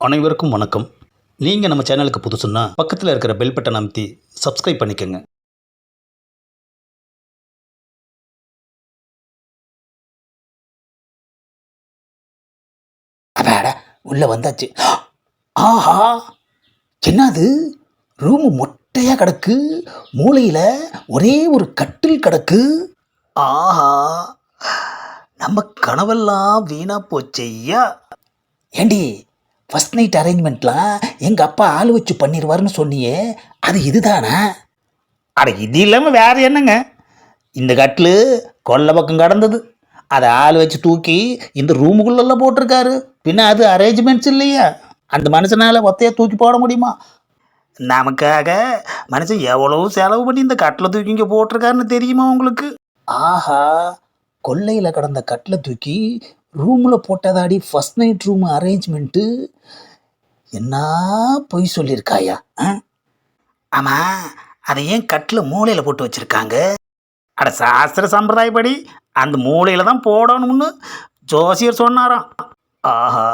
அனைவருக்கும் வணக்கம். நீங்கள் நம்ம சேனலுக்கு புதுசுன்னா பக்கத்தில் இருக்கிற பெல் பட்டன் அமைத்தி சப்ஸ்கிரைப் பண்ணிக்கோங்க. அடாடா உள்ளே வந்தாச்சு. ஆஹா! என்னது? ரூம் மொட்டையாக கிடக்கு. மூளையில் ஒரே ஒரு கட்டில் கிடக்கு. ஆஹா! நம்ம கனவெல்லாம் வீணா போச்சையா ஏண்டி ஃபர்ஸ்ட் நைட் அரேஞ்ச்மெண்ட்லாம் எங்கள் அப்பா ஆள் வச்சு பண்ணிடுவாருன்னு சொன்னியே அது இதுதானா? அட இது இல்லாமல் வேற என்னங்க? இந்த கட்டில் கொல்லை பக்கம் கடந்தது. அதை ஆள் வச்சு தூக்கி இந்த ரூமுக்குள்ளெல்லாம் போட்டிருக்காரு. பின்ன அது அரேஞ்ச்மெண்ட்ஸ் இல்லையா? அந்த மனுஷனால் ஒத்தையாக தூக்கி போட முடியுமா? நமக்காக மனுஷன் எவ்வளோ செலவு பண்ணி இந்த கட்டில் தூக்கி இங்கே போட்டிருக்காருன்னு தெரியுமா உங்களுக்கு? ஆஹா கொல்லையில் கடந்த கட்டில் தூக்கி ரூமில் போட்டதாடி ஃபஸ்ட் நைட் ரூம் அரேஞ்ச்மெண்ட்டு என்ன பொய் சொல்லியிருக்காயா ஆ? ஆமாம் அதை ஏன் கட்டில் மூலையில் போட்டு வச்சுருக்காங்க? அட சாஸ்திர சம்பிரதாயப்படி அந்த மூலையில் தான் போடணும்னு ஜோசியர் சொன்னாராம். ஆஹா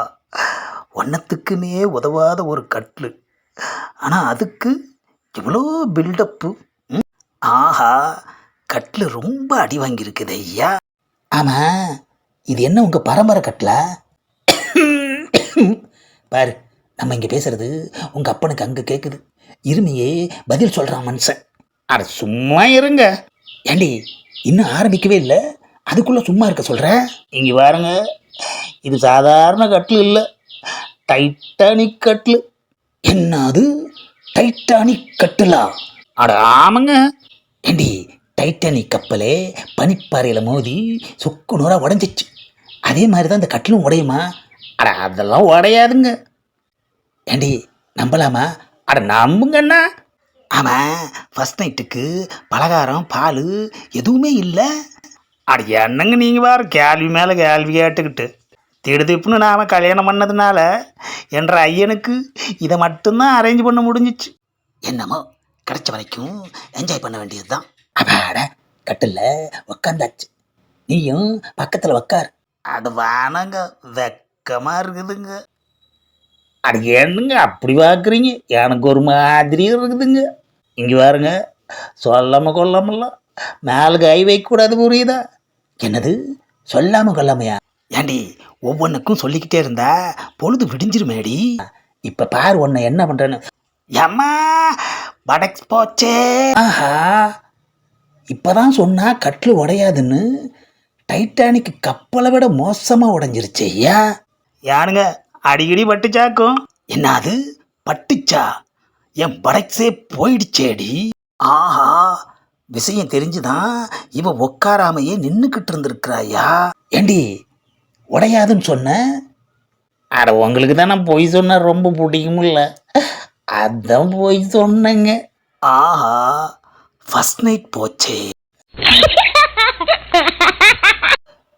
ஒன்றத்துக்குமே உதவாத ஒரு கட்டில். ஆனால் அதுக்கு இவ்வளோ பில்டப்பு ஆஹா கட்டில் ரொம்ப அடி வாங்கியிருக்குது ஐயா. ஆமாம் இது என்ன உங்கள் பரம்பரை கட்டில்? பாரு நம்ம இங்கே பேசுறது உங்கள் அப்பனுக்கு அங்கே கேட்குது இருமையே பதில் சொல்கிறான் மனுஷன். அட சும்மா இருங்க. ஏண்டி இன்னும் ஆரம்பிக்கவே இல்லை? அதுக்குள்ளே சும்மா இருக்க சொல்கிறேன் இங்கே பாருங்க. இது சாதாரண கட்டில் இல்லை. டைட்டானிக் கட்டில். என்னது டைட்டானிக் கட்டிலா? அட ஆமாங்க. ஏண்டி டைட்டானிக் கப்பலே பனிப்பாறையில் மோதி சொக்கு நூறாக உடஞ்சிச்சு. அதே மாதிரி தான் இந்த கட்டிலும் உடையுமா? அட அதெல்லாம் உடையாதுங்க. ஏண்டி நம்பலாமா? அட நம்புங்கண்ணா. ஆமாம் ஃபஸ்ட் நைட்டுக்கு பலகாரம் பால் எதுவுமே இல்லை. அட என்னங்க நீங்கள் வேறு கேள்வி மேலே கேள்வி கேட்டுக்கிட்டு. திடுதிப்புன்னு நாம் கல்யாணம் பண்ணதுனால என்ற ஐயனுக்கு இதை மட்டும்தான் அரேஞ்ச் பண்ண முடிஞ்சிச்சு. என்னமோ கிடைச்ச வரைக்கும் என்ஜாய் பண்ண வேண்டியது தான் அப்பாட கட்டில் உக்காந்தாச்சு. நீயும் பக்கத்தில் உக்கார். அது வானங்க வெக்கமாக இருக்குதுங்க. அது என்னங்க அப்படி பார்க்குறீங்க எனக்கு ஒரு மாதிரி இருக்குதுங்க. இங்கே பாருங்க சொல்லாமல் கொல்லாமல்லாம் மேலே கை வைக்கக்கூடாது புரியுதா? என்னது? சொல்லாமல் கொல்லாமையா ஏண்டி ஒவ்வொன்றுக்கும் சொல்லிக்கிட்டே இருந்தா பொழுது விடிஞ்சிருமேடி. இப்போ பார் உன்னை என்ன பண்ணுறேன்னு ஏம்மா வடக்கு போச்சே. ஆஹா இப்போதான் சொன்னால் கட்டில் உடையாதுன்னு. டைட்டானிக் கப்பலை விட மோசமாக உடைஞ்சிருச்சு ஐயா. யாருங்க அடிக்கடி பட்டுச்சாக்கும். என்னது? பட்டுச்சா? என் படக்ஸே போயிடுச்சேடி. ஆஹா விஷயம் தெரிஞ்சுதான் இவ உக்காராமையே நின்றுக்கிட்டு இருந்திருக்கிறாயா? ஏண்டி உடையாதுன்னு சொன்ன? அட உங்களுக்கு தான் நான் பொய் சொன்ன ரொம்ப பிடிக்குமில்ல அதான் பொய் சொன்னேங்க. ஆஹா ஃபர்ஸ்ட் நைட் போச்சே.